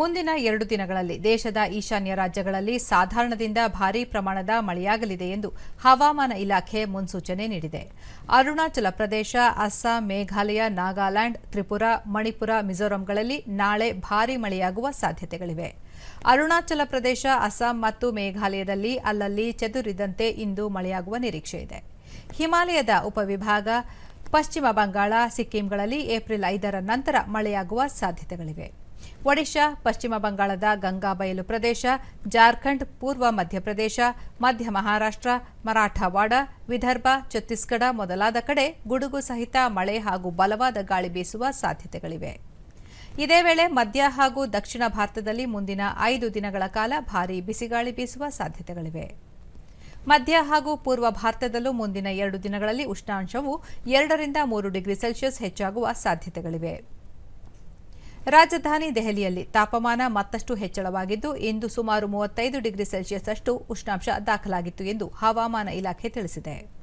ಮುಂದಿನ ಎರಡು ದಿನಗಳಲ್ಲಿ ದೇಶದ ಈಶಾನ್ಯ ರಾಜ್ಯಗಳಲ್ಲಿ ಸಾಧಾರಣದಿಂದ ಭಾರೀ ಪ್ರಮಾಣದ ಮಳೆಯಾಗಲಿದೆ ಎಂದು ಹವಾಮಾನ ಇಲಾಖೆ ಮುನ್ಸೂಚನೆ ನೀಡಿದೆ. ಅರುಣಾಚಲ ಪ್ರದೇಶ, ಅಸ್ಸಾಂ, ಮೇಘಾಲಯ, ನಾಗಾಲ್ಯಾಂಡ್, ತ್ರಿಪುರ, ಮಣಿಪುರ, ಮಿಜೋರಂಗಳಲ್ಲಿ ನಾಳೆ ಭಾರೀ ಮಳೆಯಾಗುವ ಸಾಧ್ಯತೆಗಳಿವೆ. ಅರುಣಾಚಲ ಪ್ರದೇಶ, ಅಸ್ಸಾಂ ಮತ್ತು ಮೇಘಾಲಯದಲ್ಲಿ ಅಲ್ಲಲ್ಲಿ ಚದುರಿದಂತೆ ಇಂದು ಮಳೆಯಾಗುವ ನಿರೀಕ್ಷೆ ಇದೆ. ಹಿಮಾಲಯದ ಉಪವಿಭಾಗ, ಪಶ್ಚಿಮ ಬಂಗಾಳ, ಸಿಕ್ಕಿಂಗಳಲ್ಲಿ ಏಪ್ರಿಲ್ ಐದರ ನಂತರ ಮಳೆಯಾಗುವ ಸಾಧ್ಯತೆಗಳಿವೆ. ಒಡಿಶಾ, ಪಶ್ಚಿಮ ಬಂಗಾಳದ ಗಂಗಾ ಬಯಲು ಪ್ರದೇಶ, ಜಾರ್ಖಂಡ್, ಪೂರ್ವ ಮಧ್ಯಪ್ರದೇಶ, ಮಧ್ಯ ಮಹಾರಾಷ್ಟ್ರ, ಮರಾಠವಾಡ, ವಿದರ್ಭ, ಛತ್ತೀಸ್ಗಢ ಮೊದಲಾದ ಕಡೆ ಗುಡುಗು ಸಹಿತ ಮಳೆ ಹಾಗೂ ಬಲವಾದ ಗಾಳಿ ಬೀಸುವ ಸಾಧ್ಯತೆಗಳಿವೆ. ಇದೇ ವೇಳೆ ಮಧ್ಯ ಹಾಗೂ ದಕ್ಷಿಣ ಭಾರತದಲ್ಲಿ ಮುಂದಿನ ಐದು ದಿನಗಳ ಕಾಲ ಭಾರೀ ಬಿಸಿಗಾಳಿ ಬೀಸುವ ಸಾಧ್ಯತೆಗಳಿವೆ. ಮಧ್ಯ ಹಾಗೂ ಪೂರ್ವ ಭಾರತದಲ್ಲೂ ಮುಂದಿನ ಎರಡು ದಿನಗಳಲ್ಲಿ ಉಷ್ಣಾಂಶವು ಎರಡರಿಂದ ಮೂರು ಡಿಗ್ರಿ ಸೆಲ್ಸಿಯಸ್ ಹೆಚ್ಚಾಗುವ ಸಾಧ್ಯತೆಗಳಿವೆ. ರಾಜಧಾನಿ ದೆಹಲಿಯಲ್ಲಿ ತಾಪಮಾನ ಮತ್ತಷ್ಟು ಹೆಚ್ಚಳವಾಗಿದ್ದು, ಇಂದು ಸುಮಾರು ಮೂವತ್ತೈದು ಡಿಗ್ರಿ ಸೆಲ್ಸಿಯಸ್ ಅಷ್ಟು ಉಷ್ಣಾಂಶ ದಾಖಲಾಗಿತ್ತು ಎಂದು ಹವಾಮಾನ ಇಲಾಖೆ ತಿಳಿಸಿದೆ.